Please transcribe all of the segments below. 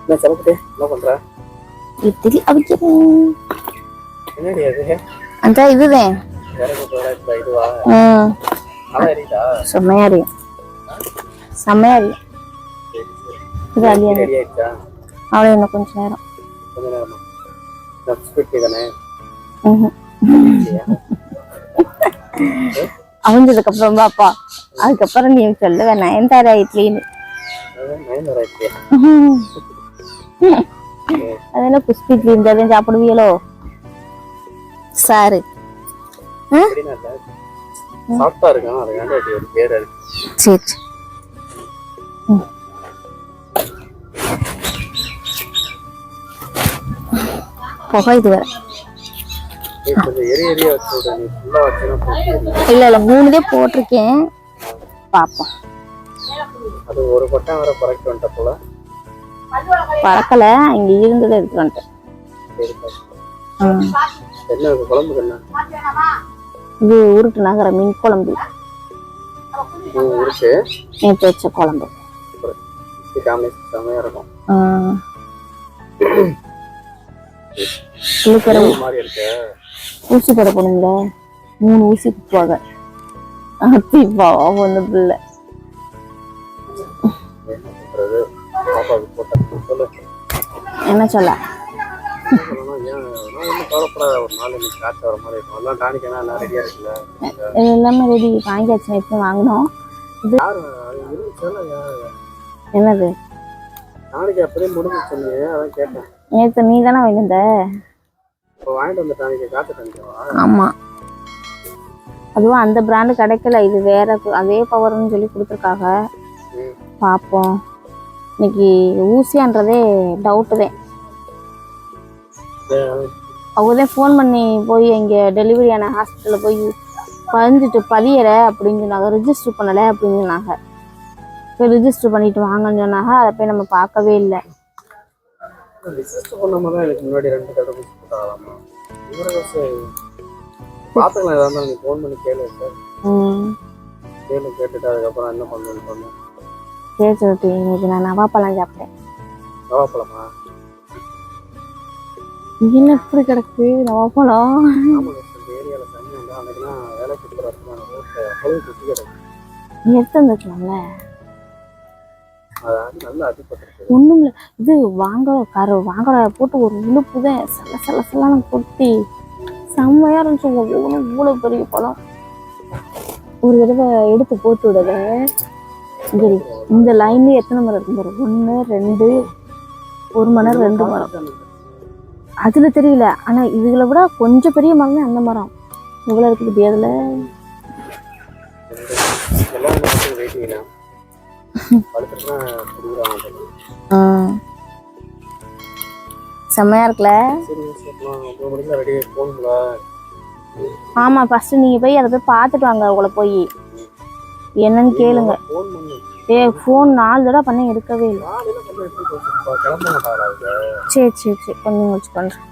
என்ன சமக்குது? என்ன பண்ற? இட்லி அவிக்கிறேன் என்னடி அது? அந்த இதுதான் இதுவா? செம்மையா அறியும் செம்மையா அறியும் இது அவ்வளோ இன்னும் நேரம். கொஞ்ச நேரமா? தானே அப்புறம் பாப்பா அதுக்கப்புறம் நீ சொல்லுவேன் நயன்தாரா இட்லின்னு. வர என்ன குஸ்பி இட்லி இருந்தாலும் சாப்பிடுவீங்களோ சாரு எப்படின்னா சாஃப்டா இருக்கும் அது வேண்டாம் அப்படி ஒரு பேர் இருக்கு. சரி. புகை இது போட்டு இல்ல இல்ல மூணுதே போட்டிருக்கேன். பாப்போம். அது ஒரு பட்டம் வர குறைக்க வந்துட்ட போல. பறக்கல இங்க இருந்ததை எடுத்து வந்துட்டேன். என்ன குழம்புக்கு என்ன? இது உருட்டு நகர மீன் குழம்பு. ம், இருக்கு நேற்று வச்ச குழம்பு. செமையா இருக்கும். ஊசி போட போனீங்களே? மூணு ஊசி குத்துவாங்க அத்தி பாவம் ஒண்ணு பிள்ளை பண்றது? பாப்பாவுக்கு போட்ட சொல்லு. என்ன சொல்ல? எல்லாம் ரெடி வாங்கியாச்சு நேற்று வாங்கினோம். என்னது? டானிக்கு அப்படியே முடிஞ்சு சொன்னீங்க. அதான் கேட்டேன். நேற்று நீ தானே வாங்கியிருந்த? இப்போ வாங்கிட்டு வந்த டானிக்கு காய்ச்ச டானிக்கவா ஆமா. அதுவும் அந்த பிராண்டு கிடைக்கல. இது வேற அதே பவர்னு சொல்லி கொடுத்துருக்காங்க. பார்ப்போம் இன்னைக்கு ஊசியான்றதே டவுட்டு தான் அவங்க தான் ஃபோன் பண்ணி போய் இங்கே டெலிவரி ஆன ஹாஸ்பிட்டலில் போய் பதிஞ்சிட்டு பதியலை அப்படின்னு சொன்னாங்க. ரிஜிஸ்டர் பண்ணலை அப்படின்னு சொன்னாங்க. போய் ரிஜிஸ்டர் பண்ணிட்டு வாங்கன்னு சொன்னாங்க. அதை போய் நம்ம பார்க்கவே இல்லை. ரிசர்ச் பண்ணாம தான் எனக்கு முன்னாடி ரெண்டு தடவை போட்டாங்களாமா இவரை பார்த்துக்கலாம். எதா இருந்தாலும் நீ ஃபோன் பண்ணி கேளு கேளு கேட்டுட்டு அதுக்கப்புறம் என்ன பண்ணணும்னு சொன்னேன். சரி சொல்லிட்டு இன்னைக்கு நான் நவாப்பழம் சாப்பிட்டேன். நவாப்பழமா? என்ன இப்படி கிடக்கு நவாப்பழம்? நீ எடுத்து அடிபட்டுருக்கு. ஒன்றும் இல்லை. இது வாங்குற கரு வாங்குற போட்டு ஒரு உழுப்பு தான் சல சல சலன்னு கொட்டி. செம்மையா இருந்துச்சு. ஒவ்வொன்று இவ்வளோ பெரிய பழம். ஒரு தடவை எடுத்து போட்டு விடுத இரு. இந்த லைன்ல எத்தனை மரம் இருக்கு பாரு? ஒன்று ரெண்டு ஒரு மரம் ரெண்டு மரம். அதுல தெரியல. ஆனா இதுகளை விட கொஞ்சம் பெரிய மரம் தான் அந்த மரம். எவ்வளோ இருக்குது குடிக்கிறாங்க செம்மையா இருக்குல்ல? ஆமா ஃபர்ஸ்ட் நீங்க போய் அதை போய் பார்த்துட்டு வாங்க உங்களை போய். என்னன்னு கேளுங்க. பண்ணு ஏ ஃபோன் நாலு தடவை பண்ண எடுக்கவே இல்லை. பண்ண சரி சரி சரி. கொஞ்சம் வச்சு பண்ணுறேன்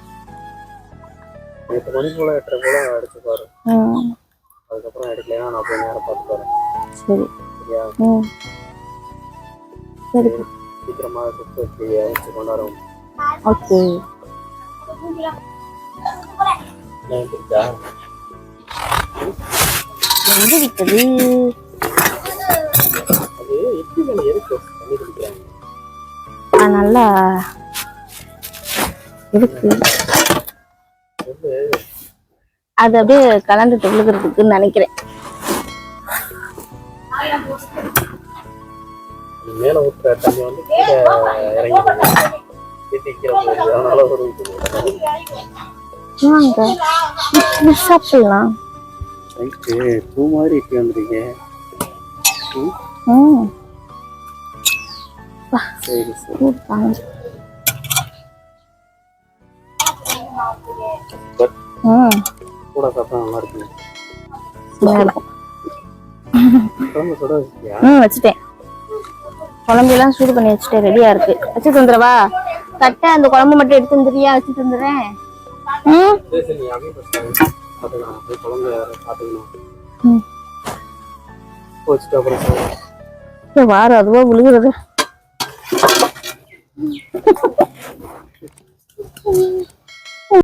ம். அதுக்கப்புறம் எடுக்கலைன்னா நான் போய் நேரம் பார்த்து போறேன் சரி. சரியா? ம். சரி. சீக்கிரமா குத்து வச்சு வச்சு கொண்டாடுவோம். ஓகே. எங்க விட்டது? நல்லா. இருக்கு. அது அப்படியே கலந்துட்டு விழுகிறதுக்குன்னு நினைக்கிறேன். மேல ஊத்துற தண்ணி வந்து கீழே இறங்கி கீழே கீழே போகுது. அதனால ஒரு இது வாங்க இது சாப்பிடலாம். பூ மாதிரி இட்டு வந்துருக்கீங்க கூட சாப்பிட்டா நல்லா இருக்கும். வச்சுட்டேன். குழம்பெல்லாம் சூடு பண்ணி வச்சுட்டேன். ரெடியா இருக்கு. வச்சு தந்துடவா தட்டை அந்த குழம்பு மட்டும் எடுத்து வந்துடுறியா வச்சு தந்துடுறேன் ம். போச்சுட்டு அப்புறம் வாரம் அதுவா விழுகிறது.